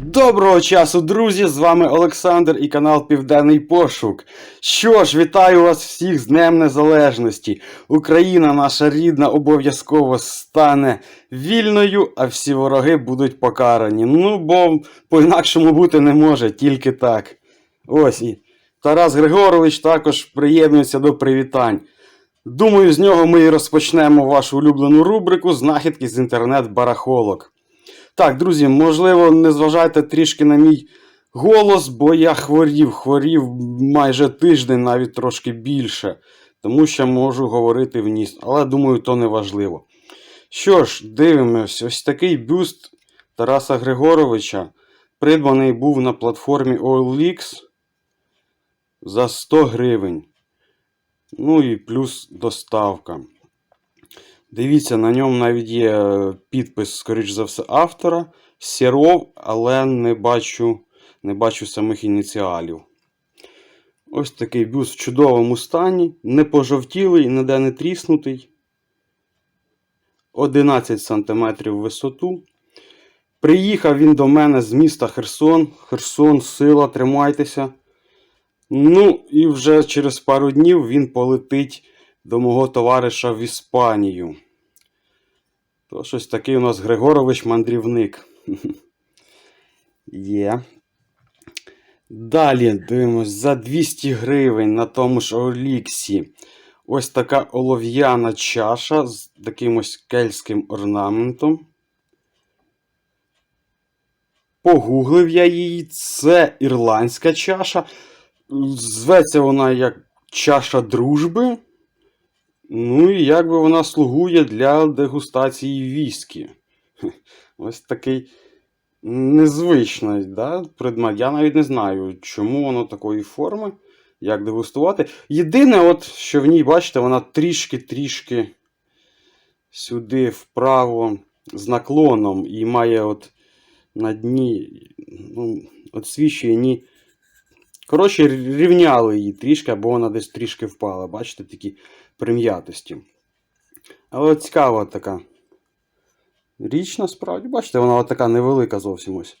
Доброго часу, друзі! З вами Олександр і канал Південний Пошук. Що ж, вітаю вас всіх з Днем Незалежності. Україна наша рідна обов'язково стане вільною, а всі вороги будуть покарані. Ну, бо по-інакшому бути не може, тільки так. Ось і Тарас Григорович також приєднується до привітань. Думаю, з нього ми і розпочнемо вашу улюблену рубрику Знахідки з інтернет-барахолок. Так, друзі, можливо, не зважайте трішки на мій голос, бо я хворів, хворів майже тиждень, навіть трошки більше, тому що можу говорити в ніс. Але думаю, то не важливо. Що ж, дивимось, ось такий бюст Тараса Григоровича придбаний був на платформі OLX за 100 гривень. Ну і плюс доставка. Дивіться, на ньому навіть є е, підпис, скоріш за все, автора. Сіров, але не бачу, не бачу самих ініціалів. Ось такий бюст в чудовому стані, не пожовтілий, ніде не тріснутий. 11 см висоту. Приїхав він до мене з міста Херсон. Херсон, сила, тримайтеся. Ну, і вже через пару днів він полетить до мого товариша в Іспанію. То щось такий у нас Григорович мандрівник. Є. Далі дивимось за 200 гривень на тому ж Оліксі. Ось така олов'яна чаша з таким ось кельтським орнаментом. Погуглив я її. Це ірландська чаша. Зветься вона як чаша дружби. Ну і якби вона слугує для дегустації віскі. Ось такий незвичний да, предмет. Я навіть не знаю, чому воно такої форми, як дегустувати. Єдине, от, що в ній, бачите, вона трішки-трішки сюди вправо з наклоном і має от на дні, ну, от свічує ні. Коротше, рівняли її трішки, або вона десь трішки впала. Бачите, такі прим'ятості. Але цікава така річ насправді. Бачите, вона така невелика зовсім ось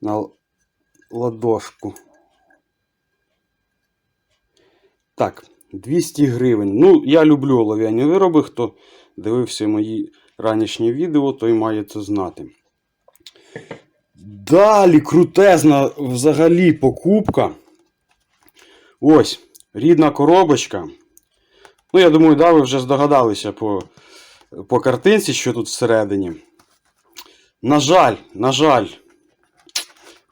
на ладошку. Так, 200 гривень. Ну, я люблю олов'яні вироби. Хто дивився мої ранішні відео, той має це знати. Далі крутезна взагалі покупка. Ось, рідна коробочка. Ну, я думаю, да, ви вже здогадалися по, по картинці, що тут всередині. На жаль, на жаль,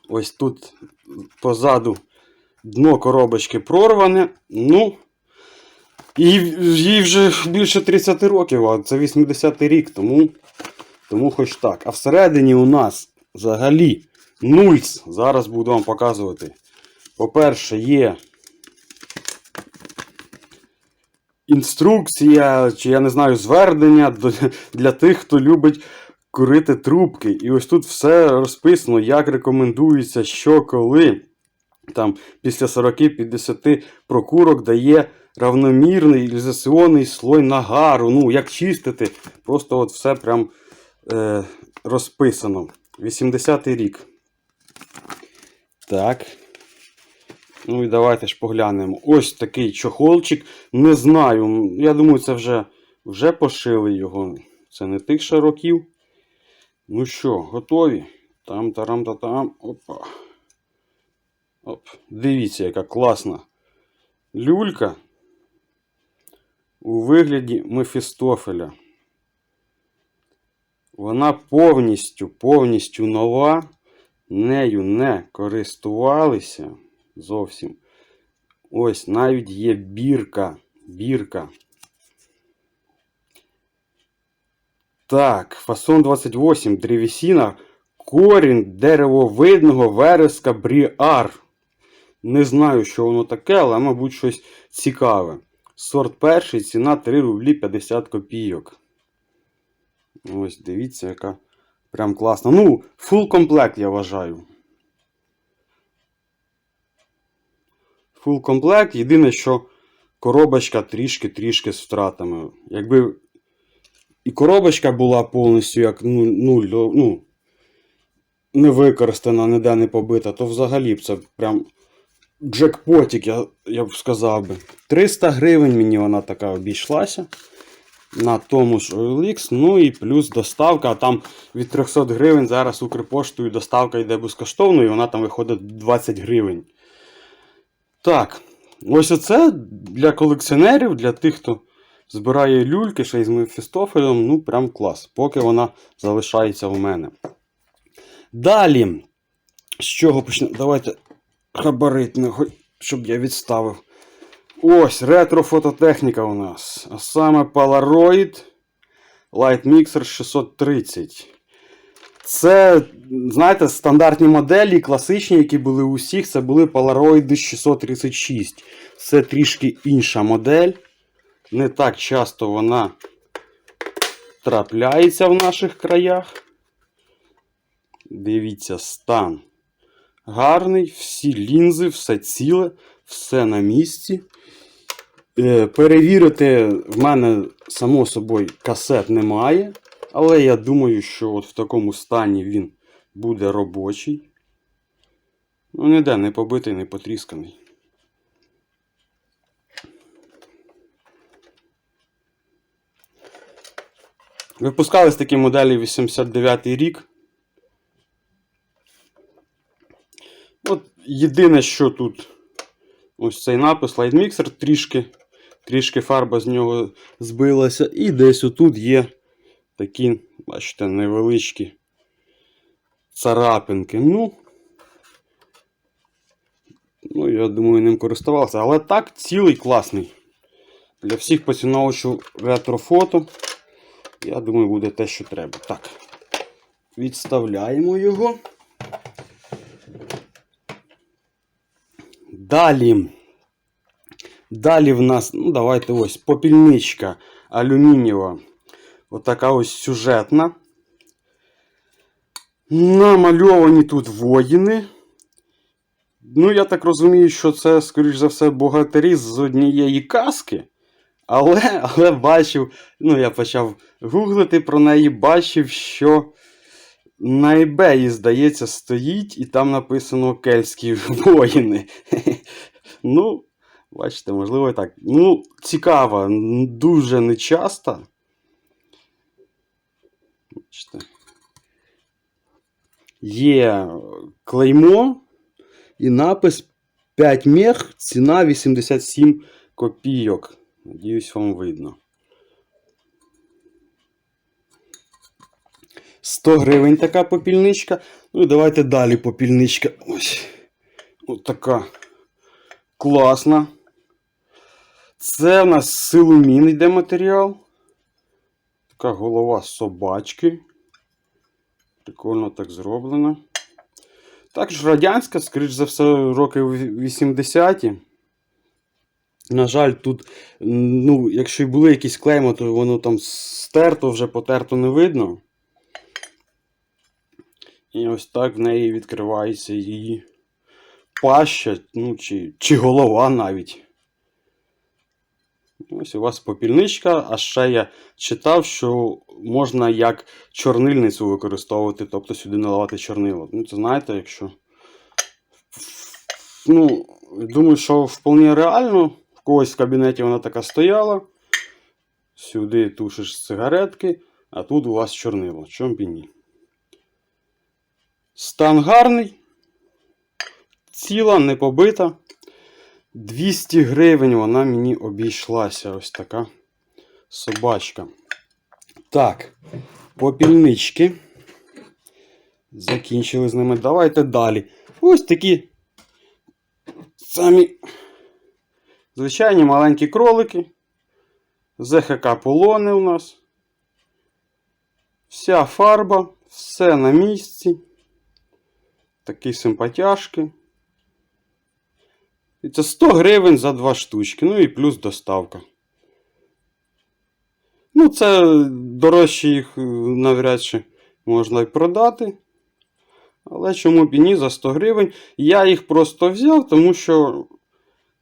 ось тут позаду дно коробочки прорване. Ну, і їй вже більше 30 років, а це 80-й рік, тому, тому хоч так. А всередині у нас взагалі нульц. Зараз буду вам показувати. По-перше, є інструкція, чи я не знаю, звернення для тих, хто любить курити трубки. І ось тут все розписано, як рекомендується, що коли. Там після 40-50 прокурок дає равномірний ілюзаційний слой нагару. Ну, як чистити, просто от все прям е, розписано. 80-й рік. Так. Ну і давайте ж поглянемо. Ось такий чохолчик. Не знаю. Я думаю, це вже вже пошили його. Це не тих ще років. Ну що, готові? Там тарам та там. Опа. Оп. Дивіться, яка класна люлька у вигляді Мефістофеля. Вона повністю, повністю нова. Нею не користувалися зовсім. Ось навіть є бірка. Бірка. Так, фасон 28, древесина, корінь деревовидного вереска бріар. Не знаю, що воно таке, але, мабуть, щось цікаве. Сорт перший, ціна 3 рублі 50 копійок. Ось, дивіться, яка прям класна. Ну, фул комплект, я вважаю. Фул комплект. Єдине, що коробочка трішки-трішки з втратами. Якби і коробочка була повністю як ну, нуль, ну, не використана, ніде не побита, то взагалі б це прям джекпотік, я, я б сказав би. 300 гривень мені вона така обійшлася. На тому ж OLX, ну і плюс доставка, там від 300 гривень зараз Укрпоштою доставка йде безкоштовно, і вона там виходить 20 гривень. Так, ось оце для колекціонерів, для тих, хто збирає люльки ще й з Мефістофелем, ну прям клас, поки вона залишається у мене. Далі, з чого почнемо? Давайте габаритно, щоб я відставив. Ось ретро-фототехніка у нас. А саме Polaroid Light Mixer 630. Це, знаєте, стандартні моделі, класичні, які були у всіх, це були Polaroid 636. Це трішки інша модель. Не так часто вона трапляється в наших краях. Дивіться, стан. Гарний, всі лінзи, все ціле, все на місці. Е, Перевірити в мене, само собою, касет немає. Але я думаю, що от в такому стані він буде робочий. Ну, ніде не побитий, не потрісканий. Випускались такі моделі 89 рік. От єдине, що тут ось цей напис Light трішки, трішки фарба з нього збилася. І десь отут є такі, бачите, невеличкі царапинки. Ну, ну, я думаю, ним користувався. Але так, цілий класний. Для всіх поціновувачів ретрофото. Я думаю, буде те, що треба. Так. Відставляємо його. Далі. Далі в нас, ну давайте ось попільничка алюмінієва. Отака ось сюжетна. Намальовані тут воїни. Ну, я так розумію, що це, скоріш за все, богатирі з однієї казки. Але, але бачив, ну я почав гуглити про неї, бачив, що на eBay, здається, стоїть, і там написано кельтські воїни. Ну, бачите, можливо, і так. Ну, цікаво, н- дуже нечаста. Бачите. Є клеймо і напис 5 мех, ціна 87 копійок. Надіюсь, вам видно. 100 гривень така попільничка. Ну і давайте далі попільничка. Ось. Ось така класна. Це в нас силумін йде матеріал. Така голова собачки. Прикольно так зроблено. Також радянська, скоріш за все, роки 80-ті. На жаль, тут, ну, якщо й були якісь клейма, то воно там стерто, вже потерто не видно. І ось так в неї відкривається її паща, ну, чи, чи голова навіть. Ось у вас попільничка, а ще я читав, що можна як чорнильницю використовувати, тобто сюди наливати чорнило. Ну, це знаєте, якщо. Ну, думаю, що вполне реально. В когось в кабінеті вона така стояла. Сюди тушиш сигаретки, а тут у вас чорнило. Чом б ні. Стан гарний. Ціла, не побита. 200 гривень вона мені обійшлася. Ось така собачка. Так, попільнички. Закінчили з ними. Давайте далі. Ось такі самі звичайні маленькі кролики. ЗХК полони у нас. Вся фарба, все на місці. Такі симпатяшки. І це 100 гривень за два штучки. Ну і плюс доставка. Ну, це дорожче їх е, навряд чи можна й продати. Але чому б і ні за 100 гривень. Я їх просто взяв, тому що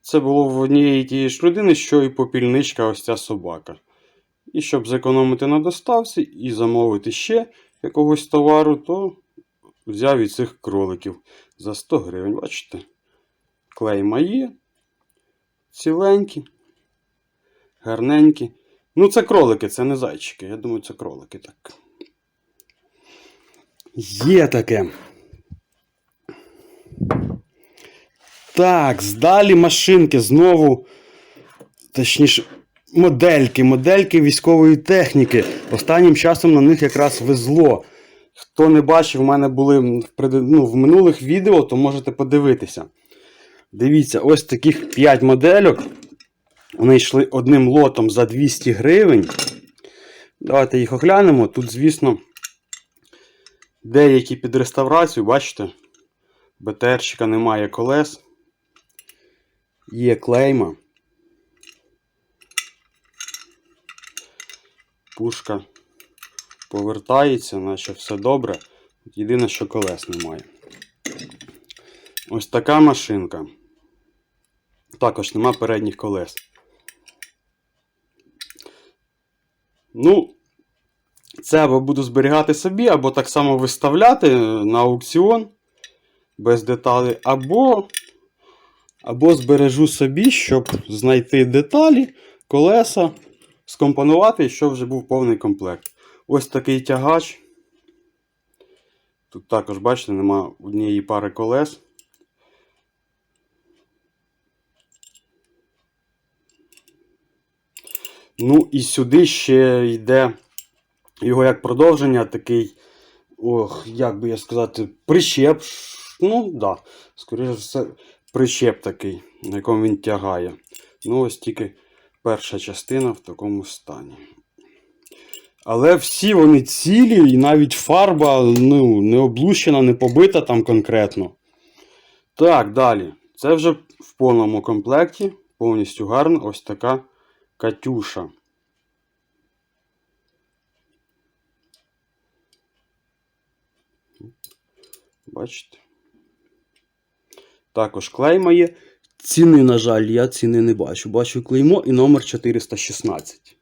це було в однієї тієї ж людини, що і попільничка ось ця собака. І щоб зекономити на доставці і замовити ще якогось товару, то взяв і цих кроликів за 100 гривень. Бачите? Клейма є. Ціленькі, гарненькі. Ну, це кролики, це не зайчики. Я думаю, це кролики так. Є таке. Так, здалі машинки знову. Точніше, модельки, модельки військової техніки. Останнім часом на них якраз везло. Хто не бачив, в мене були ну, в минулих відео, то можете подивитися. Дивіться, ось таких 5 модельок. Вони йшли одним лотом за 200 гривень. Давайте їх оглянемо. Тут, звісно, деякі під реставрацію, бачите? БТРчика немає колес. Є клейма. Пушка повертається, наче все добре. Єдине, що колес немає. Ось така машинка. Також нема передніх колес. Ну, це або буду зберігати собі, або так само виставляти на аукціон без деталей, або, або збережу собі, щоб знайти деталі, колеса, скомпонувати, щоб вже був повний комплект. Ось такий тягач. Тут також, бачите, нема однієї пари колес. Ну і сюди ще йде його як продовження, такий, ох, як би я сказати, прищеп. Ну, да, скоріше все, прищеп такий, на якому він тягає. Ну, ось тільки перша частина в такому стані. Але всі вони цілі, і навіть фарба ну, не облущена, не побита там конкретно. Так, далі. Це вже в повному комплекті. Повністю гарна ось така Катюша. Бачите? Також клейма є. Ціни, на жаль, я ціни не бачу. Бачу клеймо і номер 416.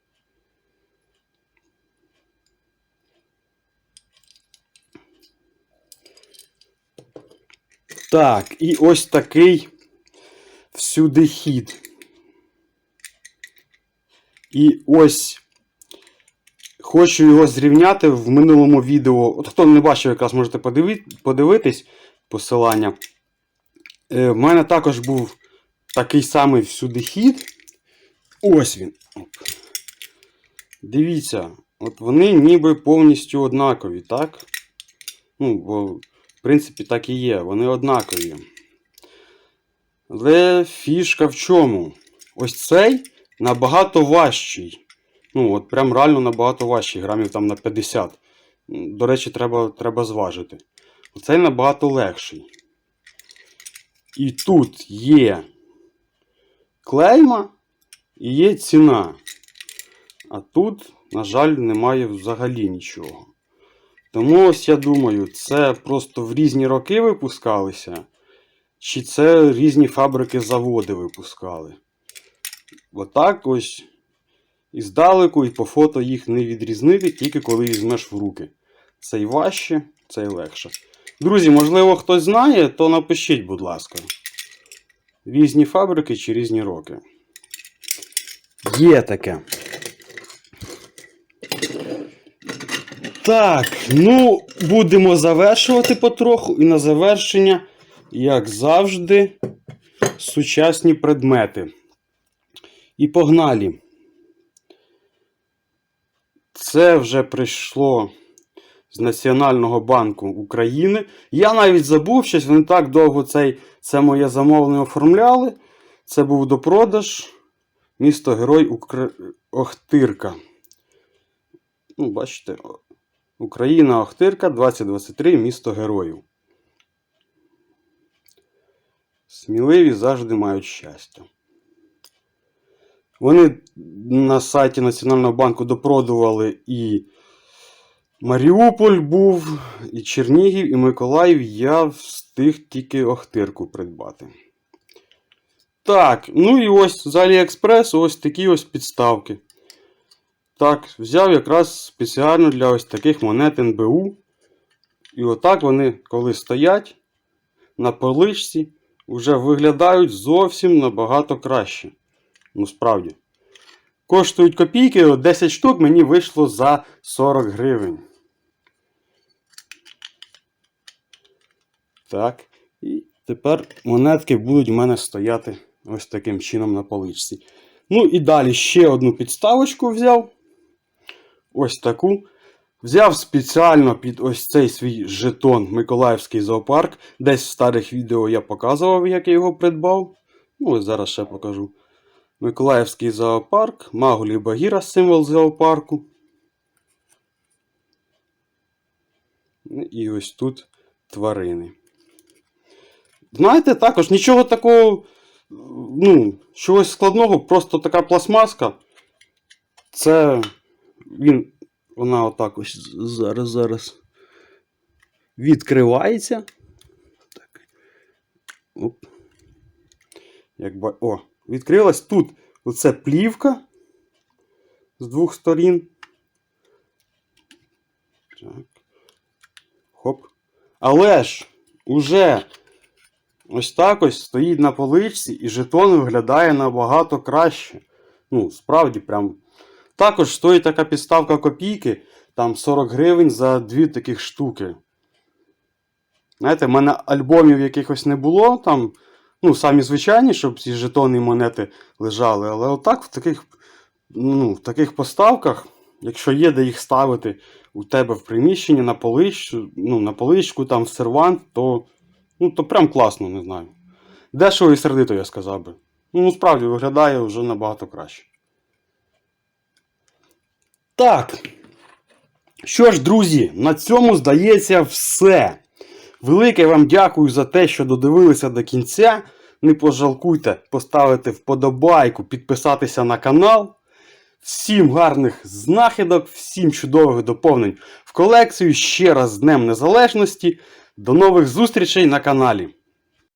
Так, і ось такий всюди хід. І ось хочу його зрівняти в минулому відео. От хто не бачив, якраз можете подивитись посилання. Е, в мене також був такий самий всюди хід. Ось він. Дивіться, от вони ніби повністю однакові, так? Ну, бо, в принципі, так і є. Вони однакові. Але фішка в чому? Ось цей набагато важчий. Ну, от прям реально набагато важчий, грамів там на 50. До речі, треба, треба зважити. Оцей набагато легший. І тут є клейма і є ціна. А тут, на жаль, немає взагалі нічого. Тому ось я думаю, це просто в різні роки випускалися, чи це різні фабрики заводи випускали. Отак ось і здалеку, і по фото їх не відрізнити, тільки коли візьмеш в руки. Цей важче, цей легше. Друзі, можливо, хтось знає, то напишіть, будь ласка. Різні фабрики чи різні роки. Є таке. Так, ну, будемо завершувати потроху. І на завершення, як завжди, сучасні предмети. І погнали. Це вже прийшло з Національного банку України. Я навіть забув, щось вони так довго цей, це моє замовлення оформляли. Це був допродаж. Місто Герой Укра... Охтирка. Ну, бачите, Україна Охтирка 2023, місто героїв. Сміливі завжди мають щастя. Вони на сайті Національного банку допродували і Маріуполь був, і Чернігів, і Миколаїв. Я встиг тільки Охтирку придбати. Так, ну і ось з Аліекспрес ось такі ось підставки. Так, взяв якраз спеціально для ось таких монет НБУ. І отак вони, коли стоять на поличці, вже виглядають зовсім набагато краще. Ну, справді. Коштують копійки, 10 штук мені вийшло за 40 гривень. Так. І тепер монетки будуть в мене стояти ось таким чином на поличці. Ну і далі ще одну підставочку взяв. Ось таку. Взяв спеціально під ось цей свій жетон Миколаївський зоопарк. Десь в старих відео я показував, як я його придбав. Ну, ось зараз ще покажу. Миколаївський зоопарк, Магулі Багіра, символ зоопарку. Ну, І ось тут тварини. Знаєте, також нічого такого, ну, чогось складного, просто така пластмаска. Це він, вона отак ось зараз, зараз відкривається. Так. Оп. Як ба... О, відкрилась тут оце плівка з двох сторін. Так. Хоп. Але ж уже ось так ось стоїть на поличці і жетон виглядає набагато краще. Ну, справді, прям. Також стоїть така підставка копійки, там 40 гривень за дві таких штуки. Знаєте, в мене альбомів якихось не було, там, ну, самі звичайні, щоб ці жетони і монети лежали. Але отак в таких, ну, в таких поставках, якщо є де їх ставити у тебе в приміщенні на поличку, ну, на поличку, там в сервант, то, ну, то прям класно, не знаю. Дешево і сердито, я сказав би. Ну, справді виглядає вже набагато краще. Так. Що ж, друзі, на цьому здається все. Велике вам дякую за те, що додивилися до кінця. Не пожалкуйте поставити вподобайку, підписатися на канал. Всім гарних знахідок, всім чудових доповнень в колекцію. Ще раз з Днем Незалежності. До нових зустрічей на каналі.